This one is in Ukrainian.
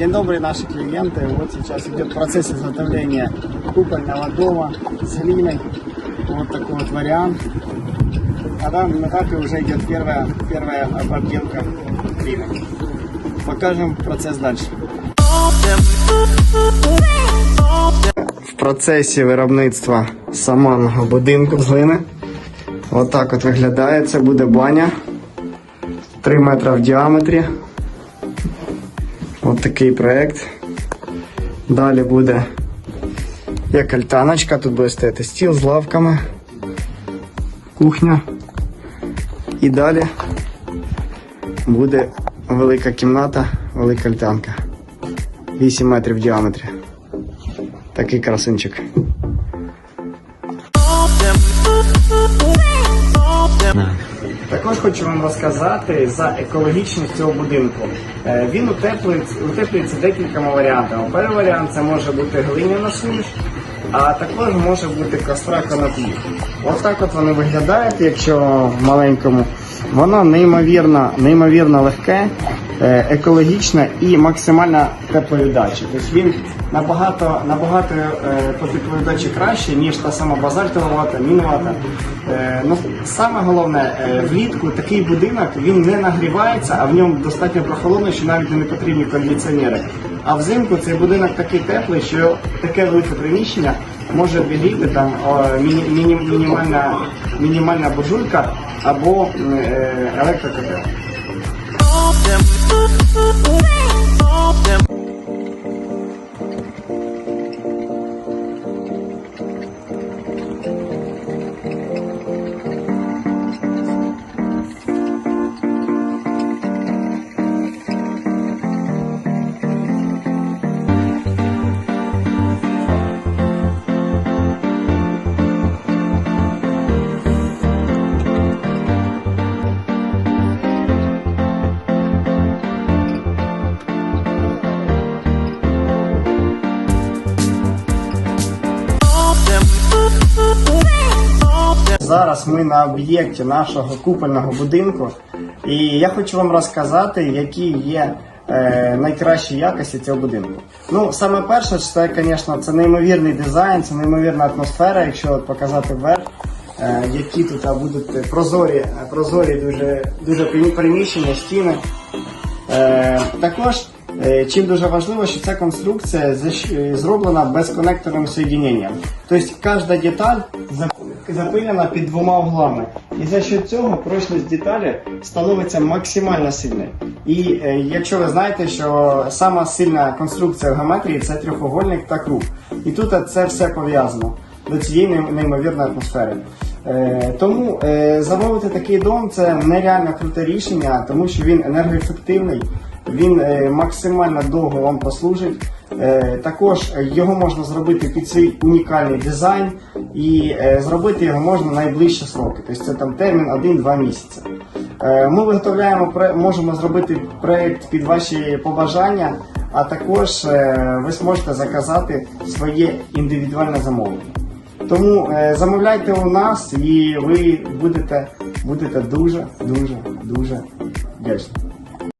День добрый, наши клиенты. Вот сейчас идет процесс изготовления купольного дома с глиной. Вот такой вот вариант. На данном этапе уже идет первая, первая обделка глиной. Покажем процесс дальше. В процесі виробництва саманного будинку з глини. Отак от виглядає. Це буде баня. 3 метри в діаметрі. От такий проект. Далі буде як альтаночка, тут буде стояти стіл з лавками, кухня. І далі буде велика кімната, велика альтанка. 8 метрів в діаметрі. Такий красунчик. Також хочу вам розказати за екологічність цього будинку. Е, Він утеплюється, утеплюється декількома варіантами. Перший варіант це може бути глиняна суміш, а також може бути костра коноплі. Ось так от вони виглядають, якщо в маленькому. Воно неймовірно, неймовірно легке, е, екологічне і максимально тепловіддаче. Тобто він набагато, набагато е, по тепловіддачі краще, ніж та сама базальтова вата, мінвата. Е, ну, саме головне, влітку такий будинок він не нагрівається, а в ньому достатньо прохолодно, що навіть не потрібні кондиціонери. А взимку цей будинок такий теплий, що таке велике приміщення може обігріти там о, міні, міні, мінімальна, мінімальна буржуйка або е, електрокотел. Зараз ми на об'єкті нашого купольного будинку, і я хочу вам розказати, які є е, найкращі якості цього будинку. Ну, саме перше, це, звісно, це неймовірний дизайн, це неймовірна атмосфера, якщо от показати вверх, е, які тут будуть прозорі, прозорі дуже, дуже приміщення, стіни. Е, також е, чим дуже важливо, що ця конструкція зроблена безконекторним соєдиненням. Тобто кожна деталь запилена під двома углами. І за що цього прочність деталі становиться максимально сильною. І е, якщо ви знаєте, що сама сильна конструкція в геометрії це трьохугольник та круг. І тут це все пов'язано до цієї неймовірної атмосфери. Е, тому е, замовити такий дом це нереально круте рішення, тому що він енергоефективний, він е, максимально довго вам послужить. Е, також його можна зробити під свій унікальний дизайн і е, зробити його можна найближчі сроки. Тобто це там термін 1-2 місяці. Е, ми виготовляємо можемо зробити проект під ваші побажання, а також ви зможете заказати своє індивідуальне замовлення. Тому замовляйте у нас і ви будете, будете дуже, дуже, дуже вдячні.